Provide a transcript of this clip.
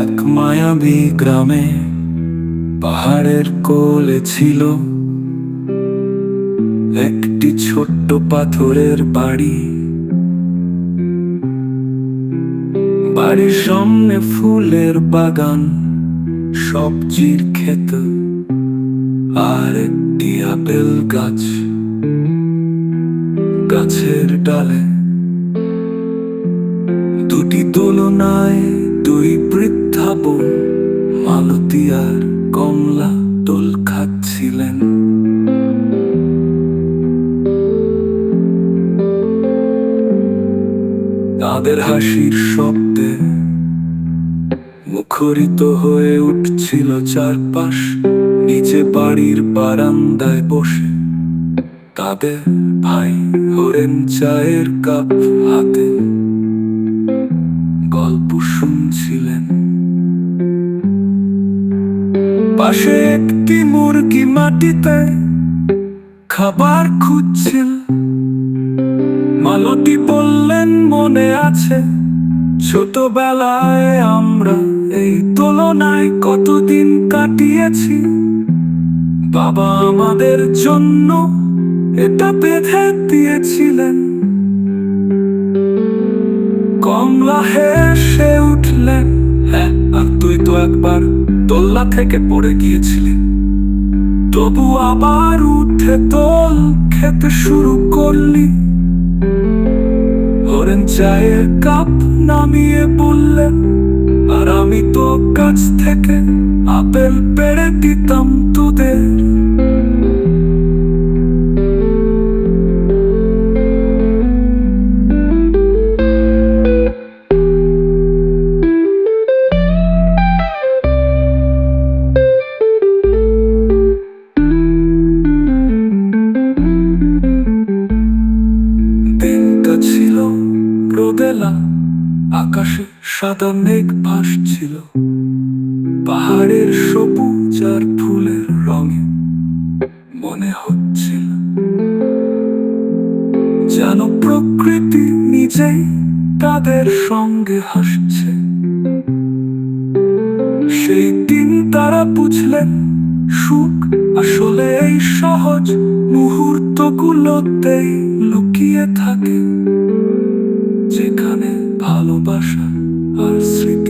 এক মায়াবী গ্রামে পাহাড়ের কোলে ছিল একটি ছোট্ট পাথরের বাড়ি। বাড়ির সামনে ফুলের বাগান সবজির ক্ষেত আর একটি আপেল গাছ। গাছের ডালে দুটি দোলনায় দুই বৃদ্ধা বোন, মালতী আর কমলা দোল খাচ্ছিলেন। তাদের হাসির শব্দে মুখরিত হয়ে উঠছিল চারপাশ, নিচে বাড়ির বারান্দায় বসে তাদের ভাই হরেন চায়ের কাপ হাতে। গল্প শুনছিলেন। পাশে একটি মুরগি মাটিতে খাবার খুঁজছিল। মালতী বললেন মনে আছে। ছোটবেলায় আমরা এই তুলনায় কতদিন কাটিয়েছি। বাবা আমাদের জন্য এটা বেঁধে দিয়েছিলেন। কমলা হেসে উঠলেন হ্যাঁ আর তুই তো একবার দোল্লা থেকে পড়ে গিয়েছিলি। তবু আবার উঠে দোল খেতে শুরু করলি। হরেন চায়ের কাপ নামিয়ে বললেন আর আমি তো কাছ থেকে আপেল পেড়ে দিতাম। আকাশে সাদা মেঘ ভাসছিল। পাহাড়ের সবুজ আর ফুলের রঙে মনে হচ্ছিল। যেন প্রকৃতি নিজেই তাদের সঙ্গে হাসছে। সেই দিন তারা বুঝলেন, সুখ আসলে এই সহজ মুহূর্তগুলোতেই লুকিয়ে থাকে। ভালোবাসা আর স্মৃতি।